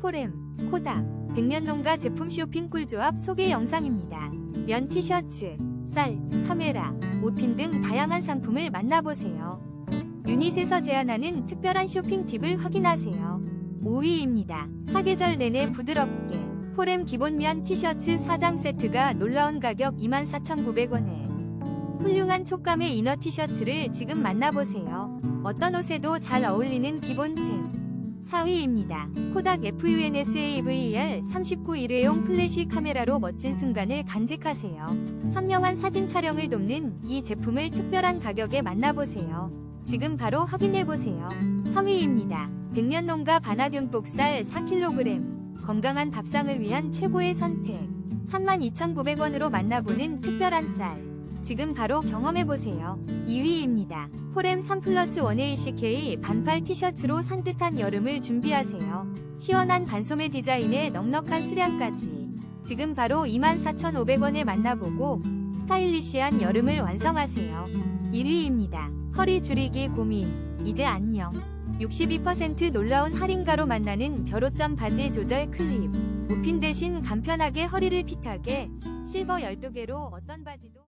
포렘, 코닥, 백년농가 제품 쇼핑 꿀조합 소개 영상입니다. 면 티셔츠, 쌀, 카메라, 옷핀 등 다양한 상품을 만나보세요. 유닛에서 제안하는 특별한 쇼핑 팁을 확인하세요. 5위입니다. 사계절 내내 부드럽게 포렘 기본면 티셔츠 4장 세트가 놀라운 가격 24,900원에 훌륭한 촉감의 이너 티셔츠를 지금 만나보세요. 어떤 옷에도 잘 어울리는 기본템. 4위입니다. 코닥 FUNSAVER 39 1회용 플래시 카메라로 멋진 순간을 간직하세요. 선명한 사진 촬영을 돕는 이 제품을 특별한 가격에 만나보세요. 지금 바로 확인해보세요. 3위입니다. 백년농가 바나듐 복살 4kg 건강한 밥상을 위한 최고의 선택 32,900원으로 만나보는 특별한 쌀 지금 바로 경험해보세요. 2위입니다. 포렘 3 플러스 1ACK 반팔 티셔츠로 산뜻한 여름을 준비하세요. 시원한 반소매 디자인에 넉넉한 수량까지 지금 바로 24,500원에 만나보고 스타일리시한 여름을 완성하세요. 1위입니다. 허리 줄이기 고민 이제 안녕 62% 놀라운 할인가로 만나는 벼로점 바지 조절 클립. 옷핀 대신 간편하게 허리를 핏하게 실버 12개로 어떤 바지도